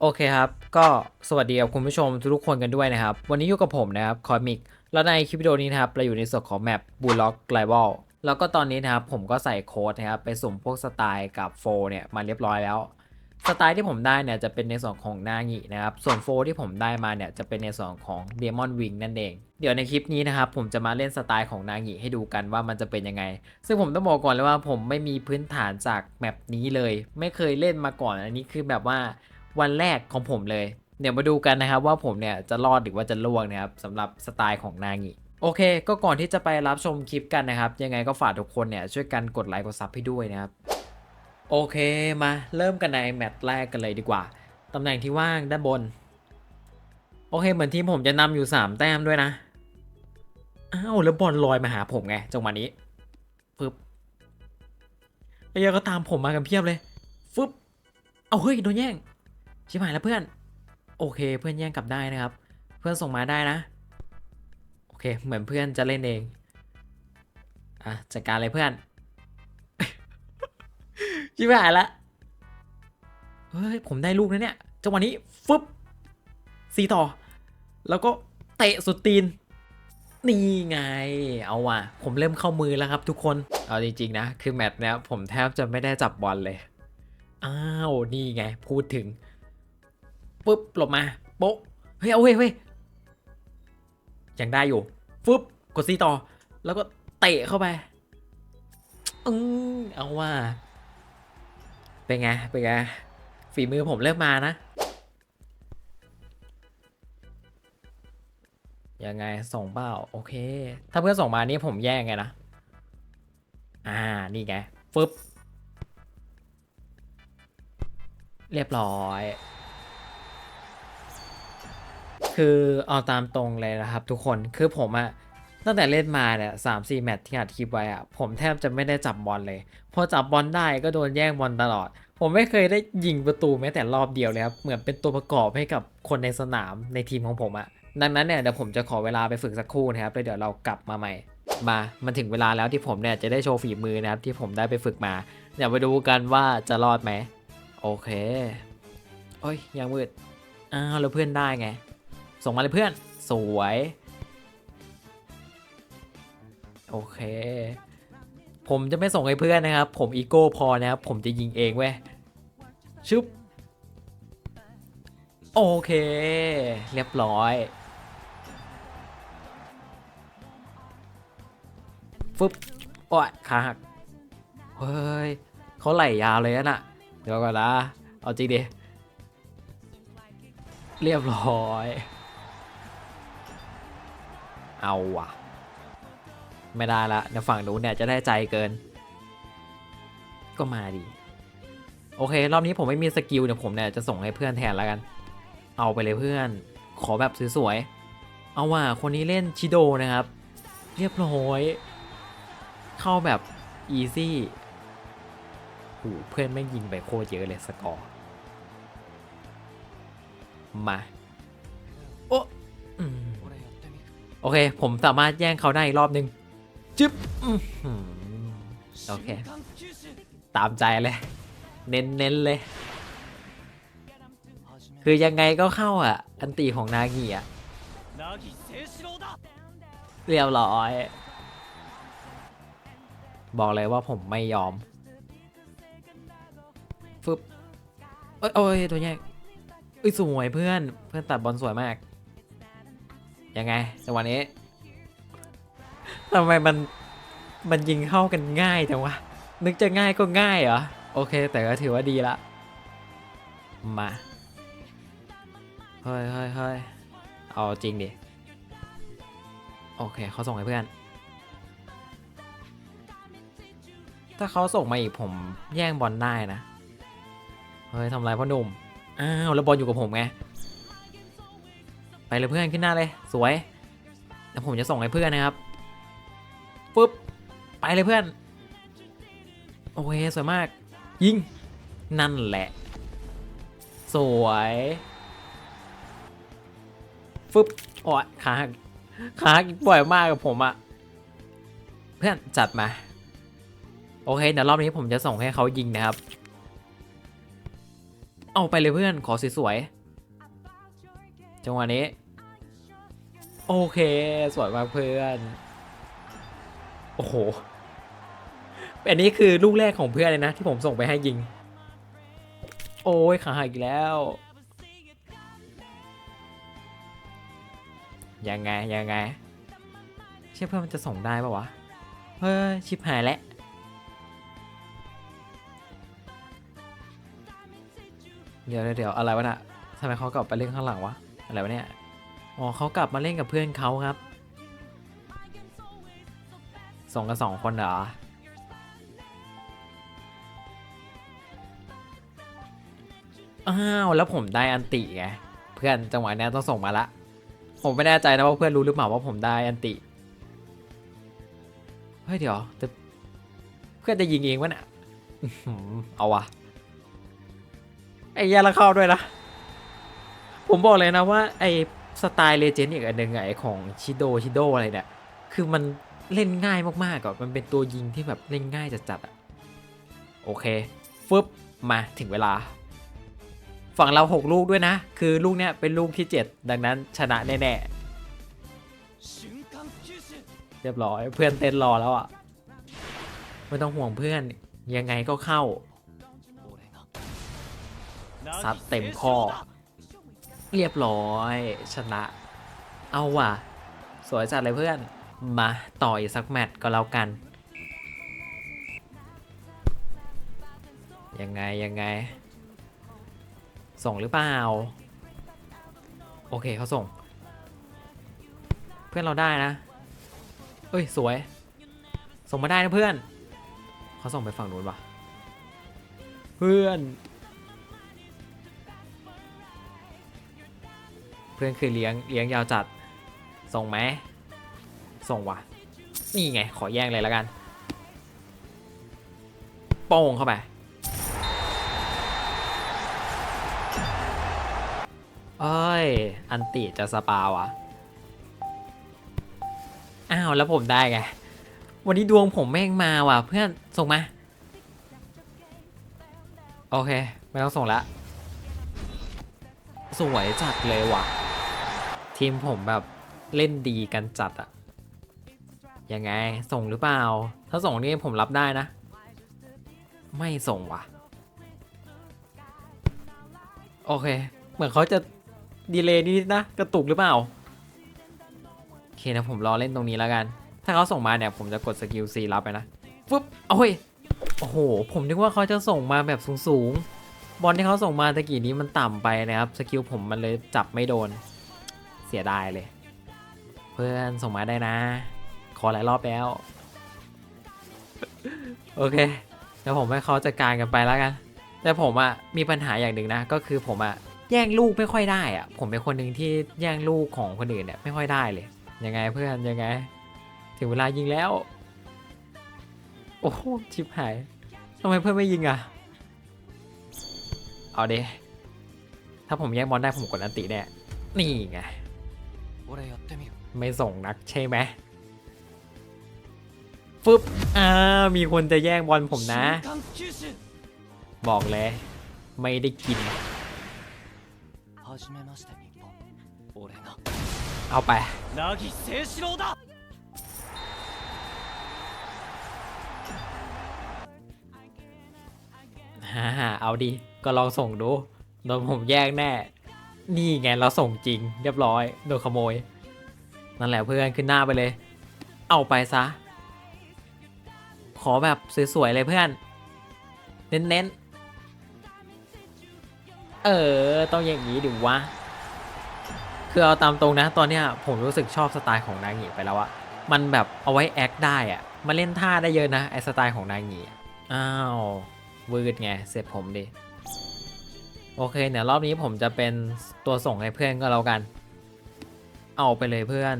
โอเคครับ ก็สวัสดีกับคุณผู้ชมทุกคนกันด้วยนะครับ วันนี้อยู่กับผมนะครับคอมิก แล้วในคลิปวิดีโอนี้นะครับ เราอยู่ในส่วนของแมปบูล็อกไลบอลแล้วก็ตอนนี้นะครับ ผมก็ใส่โค้ดนะครับ ไปสุ่มพวกสไตล์กับโฟเนี่ย มาเรียบร้อยแล้ว สไตล์ที่ผมได้เนี่ยจะเป็นในส่วนของนางินะครับ ส่วนโฟที่ผมได้มาเนี่ยจะเป็นในส่วนของเดมอนวิงนั่นเอง เดี๋ยวในคลิปนี้นะครับผมจะมาเล่นสไตล์ของนางิให้ดูกันว่ามันจะเป็นยังไง ซึ่งผมต้องบอกก่อนเลยว่าผมไม่มีพื้นฐานจากแมปนี้เลย ไม่เคยเล่นมาก่อน อันนี้คือแบบว่า วันแรกของผมเลย เดี๋ยวมาดูกันนะครับว่าผมเนี่ยจะรอดหรือว่าจะล่วงนะครับสำหรับสไตล์ของนางิโอเค ก็ก่อนที่จะไปรับชมคลิปกันนะครับ ยังไงก็ฝากทุกคนเนี่ยช่วยกันกดไลค์กดซับให้ด้วยนะครับ โอเคมาเริ่มกันในแมตช์แรกกันเลยดีกว่าตำแหน่งที่ว่างด้านบน โอเคเหมือนทีมผมจะนำอยู่ 3 แต้มด้วยนะอ้าวแล้วบอลลอยมาหาผมไงจังหวะนี้ปึ๊บไอ้เหี้ยก็ตามผมมากันเพียบเลยฟึบเอาเฮ้ยโดนแย่ง ชิบหายแล้วเพื่อน โอเค เพื่อนแย่งกลับได้นะครับ เพื่อนส่งมาได้นะ โอเค เหมือนเพื่อนจะเล่นเอง อะจัดการเลยเพื่อน ชิบหายละเฮ้ยผมได้ลูกนะเนี่ยจังหวะนี้ฟึบสีต่อ แล้วก็เตะสุดตีน นี่ไง เอาว่ะ ผมเริ่มเข้ามือแล้วครับทุกคน เอาจริงๆนะ คือแมตช์เนี้ยผมแทบจะไม่ได้จับบอลเลย อ้าว นี่ไง พูดถึง ปุ๊บหลบมาโป๊ะเฮ้ยเอาเว้ยเว้ยยังได้อยู่ฟึบกดซีต่อ แล้วก็เตะเข้าไปอือเอาว่า เป็นไง เป็นไง ฝีมือผมเริ่มมานะ ยังไงส่งเปล่า โอเค ถ้าเพื่อนส่งมานี่ผมแย่งไงนะ อ่า นี่ไงฟึบ เรียบร้อย คือเอาตามตรงเลยนะครับทุกคนคือผมอะตั้งแต่เล่นมาเนี่ยสามสี่แมตช์ที่อัดคลิปไว้อะผมแทบจะไม่ได้จับบอลเลย พอจับบอลได้ก็โดนแย่งบอลตลอด ผมไม่เคยได้ยิงประตูแม้แต่รอบเดียวเลยครับ เหมือนเป็นตัวประกอบให้กับคนในสนามในทีมของผมอะดังนั้นเนี่ยเดี๋ยวผมจะขอเวลาไปฝึกสักครู่นะครับแล้วเดี๋ยวเรากลับมาใหม่ มามันถึงเวลาแล้วที่ผมเนี่ยจะได้โชว์ฝีมือนะครับที่ผมได้ไปฝึกมา เดี๋ยวไปดูกันว่าจะรอดไหมโอเคโอ้ยยังมืดอ้าวแล้วเพื่อนได้ไง ส่งมาเลยเพื่อน สวย โอเค ผมจะไม่ส่งให้เพื่อนนะครับ ผมอีโก้พอนะครับ ผมจะยิงเองเว้ยชึบโอเค เรียบร้อยฟึบโอ้ยขาหัก เฮ้ยเขาไหลยาวเลยอะน่ะ เดี๋ยวก่อนนะ เอาจริงดิ เรียบร้อย เอาว่ะ ไม่ได้ละในฝั่งนู้นเนี่ยจะได้ใจเกิน ก็มาดี โอเค รอบนี้ผมไม่มีสกิลเดี๋ยวผมเนี่ยจะส่งให้เพื่อนแทนแล้วกัน เอาไปเลยเพื่อน ขอแบบสวยๆ เอาว่ะคนนี้เล่นชิโดนะครับ เรียบร้อย เข้าแบบอีซี่โหเพื่อนไม่ยิงไปโคตรเยอะเลยสกอร์ มา โอ้ อเค ผมสามารถแย่งเขาได้อีกรอบนึง จึ๊บโอเค ตามใจเลย เน้นๆเลย คือยังไงก็เข้าอะ อันตีของนางีอะ เรียบร้อย บอกเลยว่าผมไม่ยอม ฟึบ เอ้ยโอ้ยตัวแยกเอ้ยสวยเพื่อน เพื่อนตัดบอลสวยมาก ยังไงจังหวะนี้ทำไมมันมันยิงเข้ากันง่ายจังวะ นึกจะง่ายก็ง่ายเหรอ โอเค แต่ก็ถือว่าดีละ มาเฮ้ยเฮ้ยเฮ้ยเอาจริงดิ โอเคเขาส่งให้เพื่อน ถ้าเขาส่งมาอีกผมแย่งบอลได้นะ เฮ้ยทำไรพ่อหนุ่ม อ้าว แล้วบอลอยู่กับผมไง ไปเลยเพื่อนขึ้นหน้าเลย สวยแล้วผมจะส่งให้เพื่อนนะครับปุ๊บไปเลยเพื่อน โอเคสวยมาก ยิง นั่นแหละ สวยฟึบโอ้ยขาหักขาหักบ่อยมากกับผมอะเพื่อนจัดมา โอเคเดี๋ยวรอบนี้ผมจะส่งให้เขายิงนะครับ เอาไปเลยเพื่อนขอสวยๆ จังหวะนี้ โอเค สวยมากเพื่อน โอ้โห อันนี้คือลูกแรกของเพื่อนเลยนะ ที่ผมส่งไปให้ยิง โอ้ยขาหักอีกแล้ว ยังไง ยังไง เชื่อเพื่อนมันจะส่งได้ปะวะ เฮ้ย ชิบหายแล้วเดี๋ยวเดี๋ยวเดี๋ยวอะไรวะน่ะทำไมเขากลับไปเล่นข้างหลังวะ อะไรวะเนี่ย อ๋อเขากลับมาเล่นกับเพื่อนเขาครับ ส่งกันสองคนเหรอ อ้าว แล้วผมได้อันติไง เพื่อนจังหวะนี้ต้องส่งมาละ ผมไม่แน่ใจนะว่าเพื่อนรู้หรือเปล่าว่าผมได้อันติ เฮ้ยเดี๋ยวแต่เพื่อนจะยิงเองวะเนี่ยอื้อหือเอาวะไอ้ยาละเข้าด้วยนะ ผมบอกเลยนะว่าไอสไตล์เลเจนด์อีกอันหนึ่งไอของชิโดชิโดอะไรเนี่ย คือมันเล่นง่ายมากๆก่อนมันเป็นตัวยิงที่แบบเล่นง่ายจัดๆอะโอเค ฟึบมาถึงเวลา ฝั่งเรา 6 ลูกด้วยนะ คือลูกเนี้ยเป็นลูกที่ 7 ดังนั้นชนะแน่ๆ เรียบร้อยเพื่อนเต้นรอแล้วอะ ไม่ต้องห่วงเพื่อนยังไงก็เข้าซัดเต็มข้อ เรียบร้อยชนะ เอาว่ะ สวยจัดเลยเพื่อน มาต่ออีกสักแมตช์ก็แล้วกัน ยังไง ยังไง ส่งหรือเปล่า โอเคเขาส่ง เพื่อนเราได้นะ เอ้ย สวย ส่งมาได้นะเพื่อน เขาส่งไปฝั่งนู้นปะเพื่อน เพื่อนคือเลี้ยงเลี้ยงยาวจัด ส่งไหมส่งวะนี่ไง ขอแย่งเลยแล้วกันโป้งเข้าไป เอ้ย อันติจะสปาวะอ้าว แล้วผมได้ไง วันนี้ดวงผมแม่งมาว่ะ เพื่อน ส่งมา โอเค ไม่ต้องส่งละ สวยจัดเลยว่ะ ทีมผมแบบเล่นดีกันจัดอะยังไงส่งหรือเปล่า ถ้าส่งนี่ผมรับได้นะ ไม่ส่งว่ะ โอเค เหมือนเขาจะดีเลย์นิดนะ กระตุกหรือเปล่า โอเคนะผมรอเล่นตรงนี้แล้วกัน ถ้าเขาส่งมาเนี่ย ผมจะกดสกิล C รับไปนะฟึบโอ้ยโอ้โห ผมนึกว่าเขาจะส่งมาแบบสูงๆ บอลที่เขาส่งมาตะกี้นี้มันต่ำไปนะครับ สกิลผมมันเลยจับไม่โดน เสียดายเลย เพื่อนส่งมาได้นะ ขอหลายรอบแล้ว โอเคเดี๋ยวผมให้เขาจัดการกันไปแล้วกัน แต่ผมอะมีปัญหาอย่างหนึ่งนะ ก็คือผมอะแย่งลูกไม่ค่อยได้อะผมเป็นคนหนึ่งที่แย่งลูกของคนอื่นเนี่ยไม่ค่อยได้เลยยังไงเพื่อนยังไง ถึงเวลายิงแล้ว โอ้โหชิบหายทำไมเพื่อนไม่ยิงอะเอาเดถ้าผมแย่งบอลได้ผมกดอันติแน่นี่ไง ไม่ส่งนักใช่ไหมฟึบอ่ามีคนจะแย่งบอลผมนะ บอกเลย ไม่ได้กิน เอาไปฮ่าเอาดี ก็ลองส่งดู โดนผมแย่งแน่ นี่ไงเราส่งจริงเรียบร้อยโดนขโมย นั่นแหละเพื่อนขึ้นหน้าไปเลย เอาไปซะ ขอแบบสวยๆเลยเพื่อน เน้นๆ เออ ต้องอย่างนี้ดิวะ คือเอาตามตรงนะ ตอนเนี้ยผมรู้สึกชอบสไตล์ของนางหงีไปแล้วอะมันแบบเอาไว้แอคได้อะมาเล่นท่าได้เยอะนะไอสไตล์ของนางหงีอะอ้าววืดไงเสร็จผมดิ โอเคเนี่ยรอบนี้ผมจะเป็นตัวส่งให้เพื่อนก็แล้วกัน เอาไปเลยเพื่อน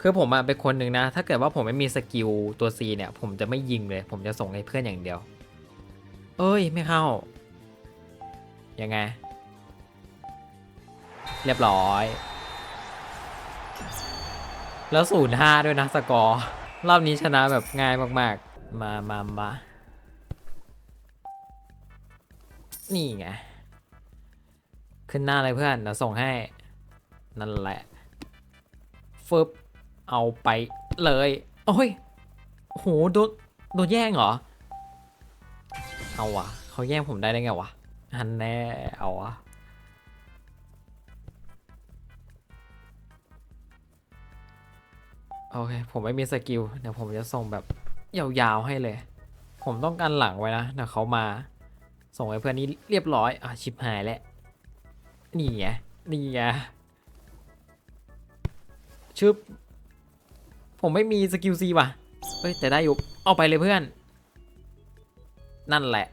คือผมอะเป็นคนหนึ่งนะ ถ้าเกิดว่าผมไม่มีสกิลตัว C เนี่ย ผมจะไม่ยิงเลย ผมจะส่งให้เพื่อนอย่างเดียว เอ้ยไม่เข้า ยังไง เรียบร้อย แล้วศูนย์ห้าด้วยนะสกอร์ รอบนี้ชนะแบบง่ายมากๆ มามามา นี่ไง ขึ้นหน้าเลยเพื่อนเดี๋ยวส่งให้ นั่นแหละฟึบเอาไปเลย โอ้ยโหโดนโดนแย่งเหรอ เอาวะเขาแย่งผมได้ได้ไงวะฮันแน่เอาวะโอเค ผมไม่มีสกิล เดี๋ยวผมจะส่งแบบยาวๆให้เลย ผมต้องการหลังไว้นะ เดี๋ยวเขามา ส่งให้เพื่อนนี้เรียบร้อยอะชิบหายแล้วนี่ไงนี่ไงชึบผมไม่มีสกิลซีว่ะเฮ้ยแต่ได้อยู่เอาไปเลยเพื่อน นั่นแหละ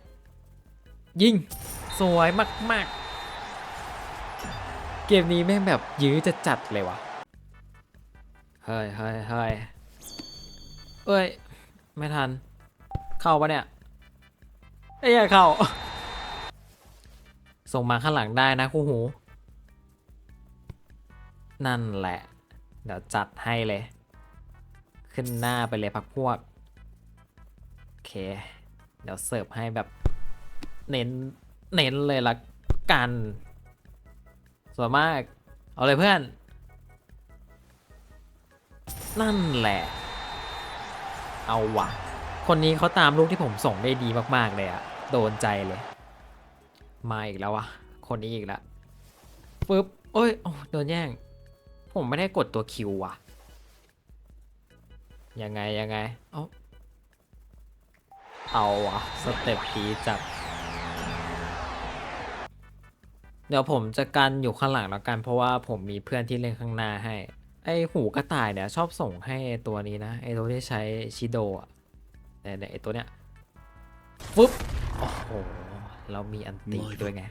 ยิง สวยมาก ๆ เกมนี้แม่งแบบยื้อจะจัดเลยว่ะเฮ้ยเฮ้ยเฮ้ยเอ้ย ไม่ทัน เข้าปะเนี่ยไอ้ยอย่าเข้า ส่งมาข้างหลังได้นะคู่หู นั่นแหละ เดี๋ยวจัดให้เลย ขึ้นหน้าไปเลยพักพวก โอเค เดี๋ยวเสิร์ฟให้แบบ เน้น เน้นเลยละกันสวยมาก เอาเลยเพื่อน นั่นแหละ เอาวะคนนี้เขาตามลูกที่ผมส่งได้ดีมาก ๆ เลยอะโดนใจเลย มาอีกแล้ววะคนนี้อีกแล้วปึ๊บโอ้ยโอ้โดนแย่ง ผมไม่ได้กดตัวคิวว่ะ ยังไงยังไง เอาเอาวะสเต็ปดีจัดเดี๋ยวผมจะกันอยู่ข้างหลังแล้วกัน เพราะว่าผมมีเพื่อนที่เล่นข้างหน้าให้ ไอหูกระต่ายเนี่ยชอบส่งให้ตัวนี้นะ ไอตัวที่ใช้ชิโดะเนี่ยเนี่ยไอตัวเนี้ยฟึ๊บ โอ้โห เรามีอันติด้วยไง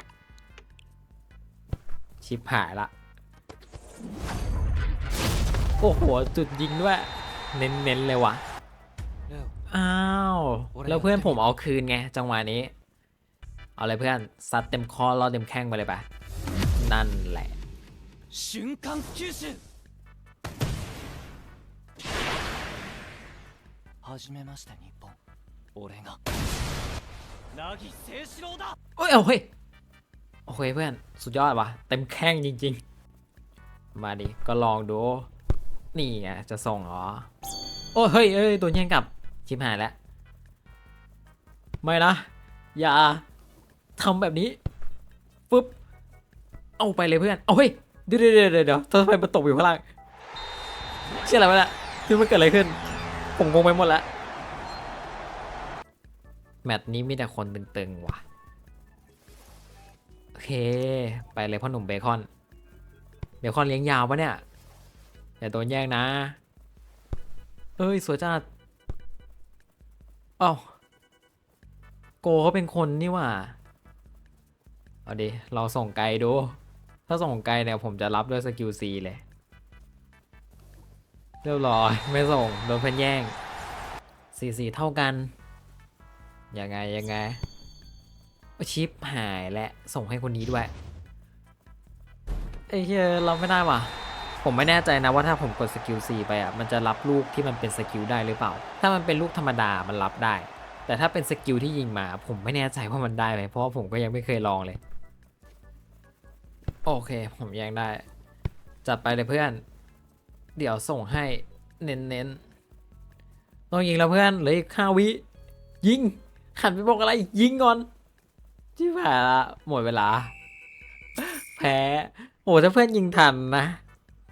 ชิบหายละ โอ้โห จุดยิงด้วย เน้นๆเลยว่ะ レオ อ้าว แล้วเพื่อนผมเอาคืนไง จังหวะนี้ เอาเลยเพื่อน ซัดเต็มคอรอเต็มแข้งไปเลยปะนั่นแหละ 瞬間吸収始めました日本俺が凪誠志郎だ โอ้ยเอาเฮ้ยโอเคเพื่อนสุดยอดวะเต็มแข้งจริง ๆ มาดิก็ลองดู นี่ไงจะส่งเหรอ โอ้ยเฮ้ยเอ้ยโดนแย่งกลับชิบหายแล้ว ไม่นะ อย่าทำแบบนี้ปุ๊บเอาไปเลยเพื่อน เอาเฮ้ยเดี๋ยวเดี๋ยวเดี๋ยวเดี๋ยวทำไมมันตกอยู่ข้างล่างเชื่ออะไรวะเนี่ยคือมันเกิดอะไรขึ้น ผมงงไปหมดแล้ว แมตช์นี้มีแต่คนตึงๆว่ะ โอเค ไปเลยพ่อหนุ่มเบคอน เบคอนเลี้ยงยาวปะเนี่ย อย่าโดนแย่งนะ เอ้ย สวยจัดเอ้าโกเขาเป็นคนนี่ว่า เอาดิ เราส่งไกลดู ถ้าส่งไกลเนี่ยผมจะรับด้วยสกิลซีเลย เรียบร้อย ไม่ส่ง โดนเพื่อนแย่งสีสีเท่ากัน ยังไงยังไงชิปหายและส่งให้คนนี้ด้วยไอ้เหี้ยเราไม่ได้ว่ะ ผมไม่แน่ใจนะว่าถ้าผมกดสกิล C ไปอะมันจะรับลูกที่มันเป็นสกิลได้หรือเปล่า ถ้ามันเป็นลูกธรรมดามันรับได้ แต่ถ้าเป็นสกิลที่ยิงมา ผมไม่แน่ใจว่ามันได้ไหมเพราะว่าผมก็ยังไม่เคยลองเลย โอเค ผมยังได้ จัดไปเลยเพื่อน เดี๋ยวส่งให้เน้นๆต้องยิงแล้วเพื่อนเหลืออีกห้าวิ ยิง ขันไปบอกอะไรยิงก่อนที่ผ่านละหมดเวลา แพ้โอ้ถ้าเพื่อนยิงทันนะ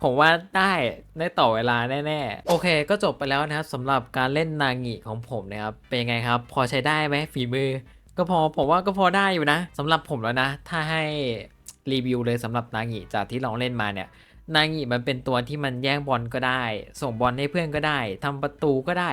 ผมว่าได้ได้ต่อเวลาแน่ๆ โอเค ก็จบไปแล้วนะครับสำหรับการเล่นนางิของผมนะครับ เป็นไงครับ พอใช้ได้ไหมฝีมือ ก็พอผมว่าก็พอได้อยู่นะสำหรับผมแล้วนะ ถ้าให้รีวิวเลยสำหรับนางิจากที่ลองเล่นมาเนี่ยนางิมันเป็นตัวที่มันแย่งบอลก็ได้ ส่งบอลให้เพื่อนก็ได้ทำประตูก็ได้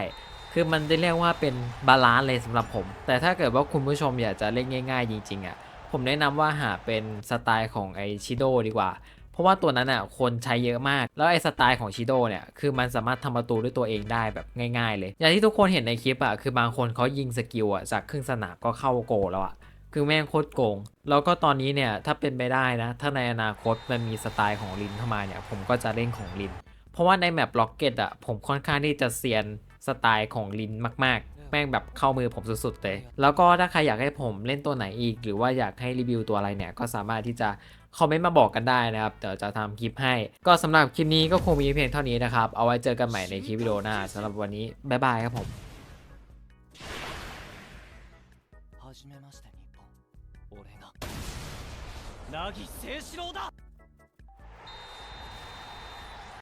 คือมันจะเรียกว่าเป็นบาลานซ์เลยสำหรับผม แต่ถ้าเกิดว่าคุณผู้ชมอยากจะเล่นง่าย ๆ จริงๆอะผมแนะนำว่าหาเป็นสไตล์ของไอชิโดดีกว่า เพราะว่าตัวนั้นอะคนใช้เยอะมาก แล้วไอสไตล์ของชิโดเนี่ยคือมันสามารถทำประตูด้วยตัวเองได้แบบง่ายๆเลย อย่างที่ทุกคนเห็นในคลิปอะคือบางคนเขายิงสกิลอะจากครึ่งสนามก็เข้าโกแล้วอะคือแม่งโคตรโกง แล้วก็ตอนนี้เนี่ยถ้าเป็นไปได้นะ ถ้าในอนาคตมันมีสไตล์ของลินเข้ามาเนี่ย ผมก็จะเล่นของลิน เพราะว่าในแมปล็อกเก็ตอะผมค่อนข้างที่จะเซียน สไตล์ของลินมาก ๆ แม่งแบบเข้ามือผมสุดๆเลย แล้วก็ถ้าใครอยากให้ผมเล่นตัวไหนอีก หรือว่าอยากให้รีวิวตัวอะไรเนี่ย ก็สามารถที่จะคอมเมนต์มาบอกกันได้นะครับ เดี๋ยวจะทำคลิปให้ ก็สำหรับคลิปนี้ก็คงมีเพียงเท่านี้นะครับ เอาไว้เจอกันใหม่ในคลิปวิดีโอหน้าสำหรับวันนี้บ๊ายบายครับผม はじめまして日本俺が凪誠士郎だ